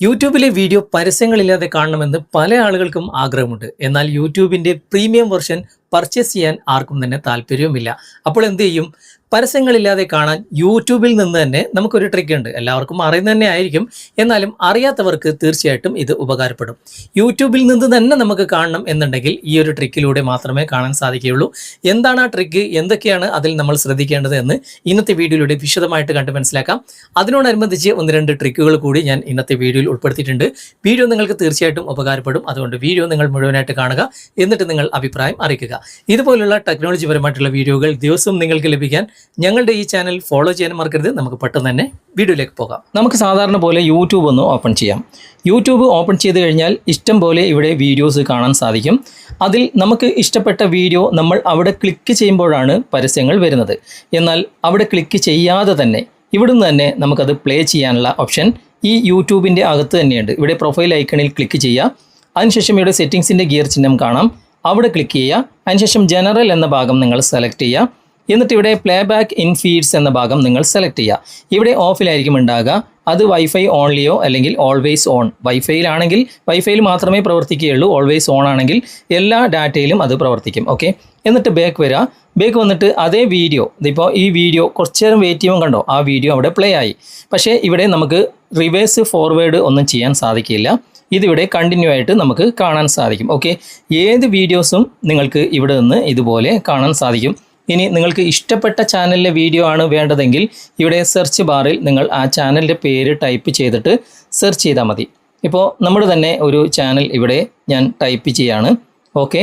യൂട്യൂബിലെ വീഡിയോ പരസ്യങ്ങളില്ലാതെ കാണണമെന്ന് പല ആളുകൾക്കും ആഗ്രഹമുണ്ട്. എന്നാൽ യൂട്യൂബിന്റെ പ്രീമിയം വെർഷൻ പർച്ചേസ് ചെയ്യാൻ ആർക്കും തന്നെ താല്പര്യവുമില്ല. അപ്പോൾ എന്ത് ചെയ്യും? പരസ്യങ്ങളില്ലാതെ കാണാൻ യൂട്യൂബിൽ നിന്ന് തന്നെ നമുക്കൊരു ട്രിക്ക് ഉണ്ട്. എല്ലാവർക്കും അറിയുന്ന തന്നെ ആയിരിക്കും. എന്നാലും അറിയാത്തവർക്ക് തീർച്ചയായിട്ടും ഇത് ഉപകാരപ്പെടും. യൂട്യൂബിൽ നിന്ന് തന്നെ നമുക്ക് കാണണം എന്നുണ്ടെങ്കിൽ ഈ ഒരു ട്രിക്കിലൂടെ മാത്രമേ കാണാൻ സാധിക്കുകയുള്ളൂ. എന്താണ് ആ ട്രിക്ക് എന്തൊക്കെയാണ് അതിൽ നമ്മൾ ശ്രദ്ധിക്കേണ്ടത് എന്ന് ഇന്നത്തെ വീഡിയോയിലൂടെ വിശദമായിട്ട് കണ്ട് മനസ്സിലാക്കാം. അതിനോടനുബന്ധിച്ച് ഒന്ന് രണ്ട് ട്രിക്കുകൾ കൂടി ഞാൻ ഇന്നത്തെ വീഡിയോയിൽ ഉൾപ്പെടുത്തിയിട്ടുണ്ട്. വീഡിയോ നിങ്ങൾക്ക് തീർച്ചയായിട്ടും ഉപകാരപ്പെടും. അതുകൊണ്ട് വീഡിയോ നിങ്ങൾ മുഴുവനായിട്ട് കാണുക. എന്നിട്ട് നിങ്ങൾ അഭിപ്രായം അറിയിക്കുക. ഇതുപോലുള്ള ടെക്നോളജി പരമായിട്ടുള്ള വീഡിയോകൾ ദിവസവും നിങ്ങൾക്ക് ലഭിക്കാൻ ഞങ്ങളുടെ ഈ ചാനൽ ഫോളോ ചെയ്യാൻ മറക്കരുത്. നമുക്ക് പെട്ടെന്ന് തന്നെ വീഡിയോയിലേക്ക് പോകാം. നമുക്ക് സാധാരണ പോലെ യൂട്യൂബ് ഒന്ന് ഓപ്പൺ ചെയ്യാം. യൂട്യൂബ് ഓപ്പൺ ചെയ്ത് കഴിഞ്ഞാൽ ഇഷ്ടം പോലെ ഇവിടെ വീഡിയോസ് കാണാൻ സാധിക്കും. അതിൽ നമുക്ക് ഇഷ്ടപ്പെട്ട വീഡിയോ നമ്മൾ അവിടെ ക്ലിക്ക് ചെയ്യുമ്പോഴാണ് പരസ്യങ്ങൾ വരുന്നത്. എന്നാൽ അവിടെ ക്ലിക്ക് ചെയ്യാതെ തന്നെ ഇവിടുന്ന് തന്നെ നമുക്കത് പ്ലേ ചെയ്യാനുള്ള ഓപ്ഷൻ ഈ യൂട്യൂബിന്റെ അകത്ത് തന്നെയുണ്ട്. ഇവിടെ പ്രൊഫൈൽ ഐക്കണിൽ ക്ലിക്ക് ചെയ്യുക. അതിനുശേഷം ഇവിടെ സെറ്റിങ്സിന്റെ ഗിയർ ചിഹ്നം കാണാം. അവിടെ ക്ലിക്ക് ചെയ്യുക. അതിനുശേഷം ജനറൽ എന്ന ഭാഗം നിങ്ങൾ സെലക്ട് ചെയ്യുക. എന്നിട്ട് ഇവിടെ പ്ലേ ബാക്ക് ഇൻ ഫീഡ്സ് എന്ന ഭാഗം നിങ്ങൾ സെലക്ട് ചെയ്യുക. ഇവിടെ ഓഫിലായിരിക്കും ഉണ്ടാകുക. അത് വൈഫൈ ഓൺലിയോ അല്ലെങ്കിൽ ഓൾവേസ് ഓൺ വൈഫൈയിലാണെങ്കിൽ വൈഫൈയിൽ മാത്രമേ പ്രവർത്തിക്കുകയുള്ളൂ. ഓൾവേസ് ഓൺ ആണെങ്കിൽ എല്ലാ ഡാറ്റയിലും അത് പ്രവർത്തിക്കും. ഓക്കെ എന്നിട്ട് ബാക്ക് വരിക. ബാക്ക് വന്നിട്ട് അതേ വീഡിയോ ഇതിപ്പോൾ ഈ വീഡിയോ കുറച്ച് നേരം വെയിറ്റ് ചെയ്യുമ്പോൾ കണ്ടോ? ആ വീഡിയോ അവിടെ പ്ലേ ആയി. പക്ഷേ ഇവിടെ നമുക്ക് റിവേഴ്സ് ഫോർവേഡ് ഒന്നും ചെയ്യാൻ സാധിക്കില്ല. ഇതിവിടെ കണ്ടിന്യൂ ആയിട്ട് നമുക്ക് കാണാൻ സാധിക്കും. ഓക്കെ ഏത് വീഡിയോസും നിങ്ങൾക്ക് ഇവിടെ നിന്ന് ഇതുപോലെ കാണാൻ സാധിക്കും. ഇനി നിങ്ങൾക്ക് ഇഷ്ടപ്പെട്ട ചാനലിലെ വീഡിയോ ആണ് വേണ്ടതെങ്കിൽ ഇവിടെ സെർച്ച് ബാറിൽ നിങ്ങൾ ആ ചാനലിന്റെ പേര് ടൈപ്പ് ചെയ്തിട്ട് സെർച്ച് ചെയ്താൽ മതി. ഇപ്പോൾ നമ്മുടെ തന്നെ ഒരു ചാനൽ ഇവിടെ ഞാൻ ടൈപ്പ് ചെയ്യാണ്. ഓക്കെ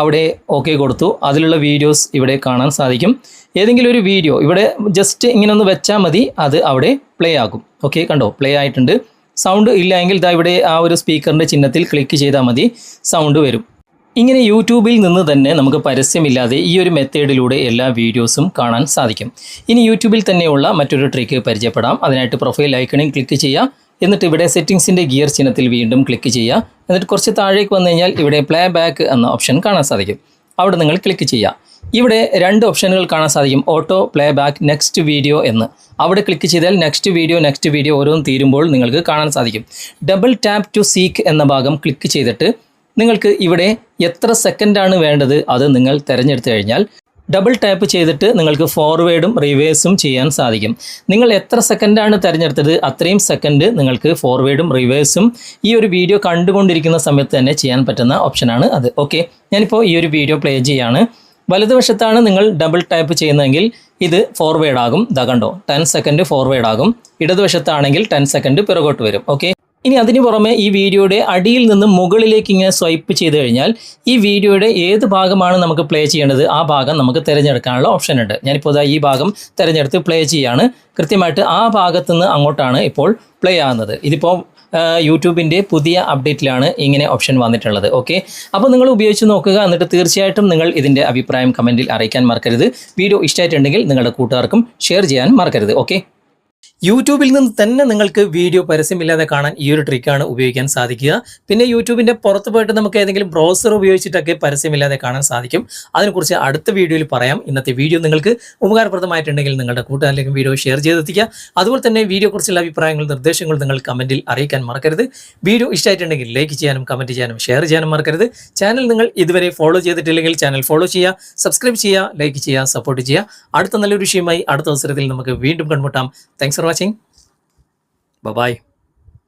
അവിടെ ഓക്കെ കൊടുത്തു. അതിലുള്ള വീഡിയോസ് ഇവിടെ കാണാൻ സാധിക്കും. ഏതെങ്കിലും ഒരു വീഡിയോ ഇവിടെ ജസ്റ്റ് ഇങ്ങനെ ഒന്ന് വെച്ചാൽ മതി അത് അവിടെ പ്ലേ ആകും. ഓക്കെ കണ്ടോ? പ്ലേ ആയിട്ടുണ്ട്. സൗണ്ട് ഇല്ല എങ്കിൽ ഇതാ ഇവിടെ ആ ഒരു സ്പീക്കറിന്റെ ചിഹ്നത്തിൽ ക്ലിക്ക് ചെയ്താൽ മതി. സൗണ്ട് വരും. ഇങ്ങനെ യൂട്യൂബിൽ നിന്ന് തന്നെ നമുക്ക് പരസ്യമില്ലാതെ ഈ ഒരു മെത്തേഡിലൂടെ എല്ലാ വീഡിയോസും കാണാൻ സാധിക്കും. ഇനി യൂട്യൂബിൽ തന്നെയുള്ള മറ്റൊരു ട്രിക്ക് പരിചയപ്പെടാം. അതിനായിട്ട് പ്രൊഫൈൽ ഐക്കണിൽ ക്ലിക്ക് ചെയ്യുക. എന്നിട്ട് ഇവിടെ സെറ്റിംഗ്സിന്റെ ഗിയർ ചിഹ്നത്തിൽ വീണ്ടും ക്ലിക്ക് ചെയ്യുക. എന്നിട്ട് കുറച്ച് താഴേക്ക് വന്നു കഴിഞ്ഞാൽ ഇവിടെ പ്ലേ ബാക്ക് എന്ന ഓപ്ഷൻ കാണാൻ സാധിക്കും. അവിടെ നിങ്ങൾ ക്ലിക്ക് ചെയ്യുക. ഇവിടെ രണ്ട് ഓപ്ഷനുകൾ കാണാൻ സാധിക്കും. Auto play back next video എന്ന്. അവിടെ ക്ലിക്ക് ചെയ്താൽ നെക്സ്റ്റ് വീഡിയോ നെക്സ്റ്റ് വീഡിയോ ഓരോന്നും തീരുമ്പോൾ നിങ്ങൾക്ക് കാണാൻ സാധിക്കും. ഡബിൾ ടാപ്പ് ടു സീക്ക് എന്ന ഭാഗം ക്ലിക്ക് ചെയ്തിട്ട് നിങ്ങൾക്ക് ഇവിടെ എത്ര സെക്കൻഡാണ് വേണ്ടത് അത് നിങ്ങൾ തിരഞ്ഞെടുത്തു കഴിഞ്ഞാൽ ഡബിൾ ടാപ്പ് ചെയ്തിട്ട് നിങ്ങൾക്ക് ഫോർവേഡും റിവേഴ്സും ചെയ്യാൻ സാധിക്കും. നിങ്ങൾ എത്ര സെക്കൻഡാണ് തിരഞ്ഞെടുത്തത് അത്രയും സെക്കൻഡ് നിങ്ങൾക്ക് ഫോർവേഡും റിവേഴ്സും ഈ ഒരു വീഡിയോ കണ്ടുകൊണ്ടിരിക്കുന്ന സമയത്ത് തന്നെ ചെയ്യാൻ പറ്റുന്ന ഓപ്ഷനാണ് അത്. ഓക്കെ ഞാനിപ്പോൾ ഈ ഒരു വീഡിയോ പ്ലേ ചെയ്യാണ്. വലതുവശത്താണ് നിങ്ങൾ ഡബിൾ ടാപ്പ് ചെയ്യുന്നതെങ്കിൽ ഇത് ഫോർവേഡ് ആകും. ദാ കണ്ടോ? ടെൻ സെക്കൻഡ് ഫോർവേഡ് ആകും. ഇടതുവശത്താണെങ്കിൽ ടെൻ സെക്കൻഡ് പിറകോട്ട് വരും. ഓക്കെ ഇനി അതിന് പുറമെ ഈ വീഡിയോയുടെ അടിയിൽ നിന്ന് മുകളിലേക്ക് ഇങ്ങനെ സ്വൈപ്പ് ചെയ്ത് കഴിഞ്ഞാൽ ഈ വീഡിയോയുടെ ഏത് ഭാഗമാണ് നമുക്ക് പ്ലേ ചെയ്യേണ്ടത് ആ ഭാഗം നമുക്ക് തിരഞ്ഞെടുക്കാനുള്ള ഓപ്ഷൻ ഉണ്ട്. ഞാനിപ്പോൾ ദാ ഈ ഭാഗം തിരഞ്ഞെടുത്ത് പ്ലേ ചെയ്യാണ്. കൃത്യമായിട്ട് ആ ഭാഗത്തു നിന്ന് അങ്ങോട്ടാണ് ഇപ്പോൾ പ്ലേ ആകുന്നത് ഇതിപ്പോൾ യൂട്യൂബിന്റെ പുതിയ അപ്ഡേറ്റിലാണ് ഇങ്ങനെ ഓപ്ഷൻ വന്നിട്ടുള്ളത്. ഓക്കെ അപ്പോൾ നിങ്ങൾ ഉപയോഗിച്ച് നോക്കുക. എന്നിട്ട് തീർച്ചയായിട്ടും നിങ്ങൾ ഇതിന്റെ അഭിപ്രായം കമന്റിൽ അറിയിക്കാൻ മറക്കരുത്. വീഡിയോ ഇഷ്ടമായിട്ടുണ്ടെങ്കിൽ നിങ്ങളുടെ കൂട്ടുകാർക്കും ഷെയർ ചെയ്യാൻ മറക്കരുത്. ഓക്കെ യൂട്യൂബിൽ നിന്ന് തന്നെ നിങ്ങൾക്ക് വീഡിയോ പരസ്യമില്ലാതെ കാണാൻ ഈ ഒരു ട്രിക്കാണ് ഉപയോഗിക്കാൻ സാധിക്കുക. പിന്നെ യൂട്യൂബിന്റെ പുറത്ത് പോയിട്ട് നമുക്ക് ഏതെങ്കിലും ബ്രൗസർ ഉപയോഗിച്ചിട്ടൊക്കെ പരസ്യമില്ലാതെ കാണാൻ സാധിക്കും. അതിനെക്കുറിച്ച് അടുത്ത വീഡിയോയിൽ പറയാം. ഇന്നത്തെ വീഡിയോ നിങ്ങൾക്ക് ഉപകാരപ്രദമായിട്ടുണ്ടെങ്കിൽ നിങ്ങളുടെ കൂട്ടുകാരിലേക്കും വീഡിയോ ഷെയർ ചെയ്തെത്തിക്കുക. അതുപോലെ തന്നെ വീഡിയോ കുറിച്ചുള്ള അഭിപ്രായങ്ങൾ നിർദ്ദേശങ്ങൾ നിങ്ങൾ കമന്റിൽ അറിയിക്കാൻ മറക്കരുത്. വീഡിയോ ഇഷ്ടമായിട്ടുണ്ടെങ്കിൽ ലൈക്ക് ചെയ്യാനും കമന്റ് ചെയ്യാനും ഷെയർ ചെയ്യാനും മറക്കരുത്. ചാനൽ നിങ്ങൾ ഇതുവരെ ഫോളോ ചെയ്തിട്ടില്ലെങ്കിൽ ചാനൽ ഫോളോ ചെയ്യുക. സബ്സ്ക്രൈബ് ചെയ്യുക ലൈക്ക് ചെയ്യുക സപ്പോർട്ട് ചെയ്യുക. അടുത്ത നല്ലൊരു വിഷയമായി അടുത്ത അവസരത്തിൽ നമുക്ക് വീണ്ടും കണ്ടുമുട്ടാം. Thanks watching. Bye-bye.